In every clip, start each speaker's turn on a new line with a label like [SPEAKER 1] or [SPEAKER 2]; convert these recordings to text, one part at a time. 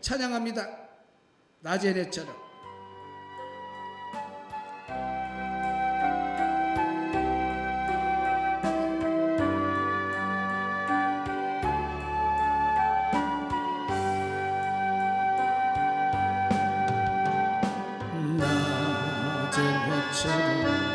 [SPEAKER 1] 찬양합니다. 나제네처럼. 나제네처럼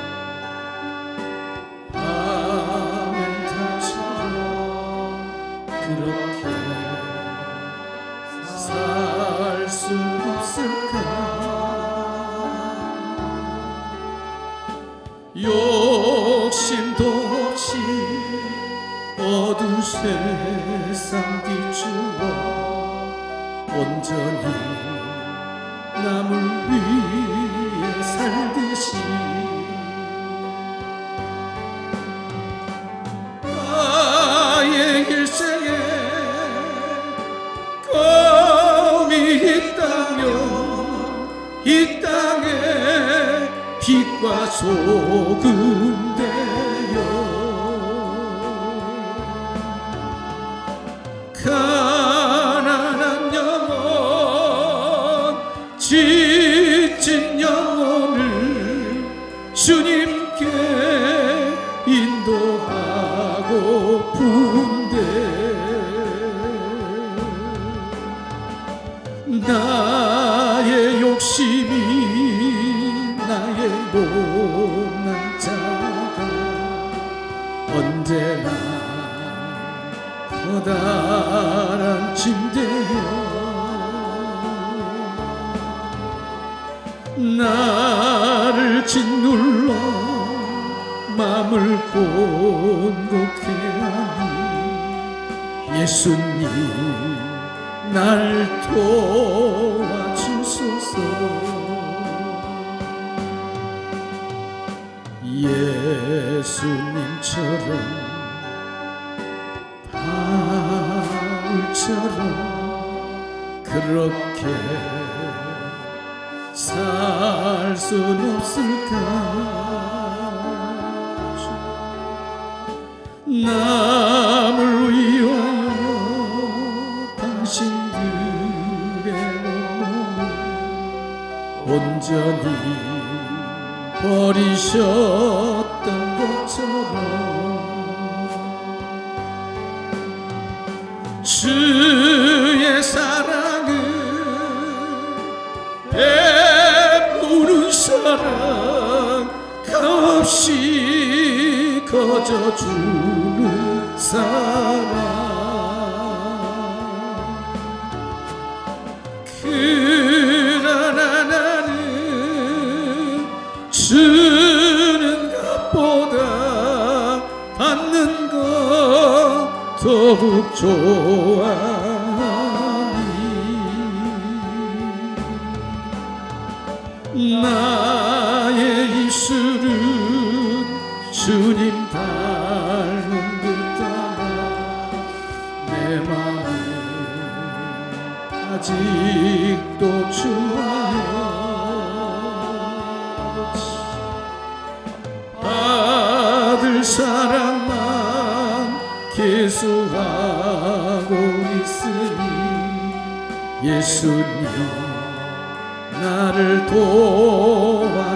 [SPEAKER 1] 욕심도 없이 어두운 세상 뒤주어 온전히 남을 위해 살듯이 이 땅에 빛과 소금 되어 가난한 영혼 지친 영혼을 주님께 인도하고픈데 나 못난 자가 언제나 커다란 침대여 나를 짓눌러 맘을 곤곡해 하니 예수님 날 도와주소서 예수님처럼 바울처럼 그렇게 살 순 없을까? 남을 위하여 당신들의 몸을 온전히 버리셨던 것처럼 주의 사랑은 베푸는 사랑 값없이 거저주는 사랑 주는 것보다 받는 것 더욱 좋아하니. 나의 입술은 주님 닮은 듯하나 내 마음 아직도 좋아 계속하고 있으니 예수님 나를 도와주소서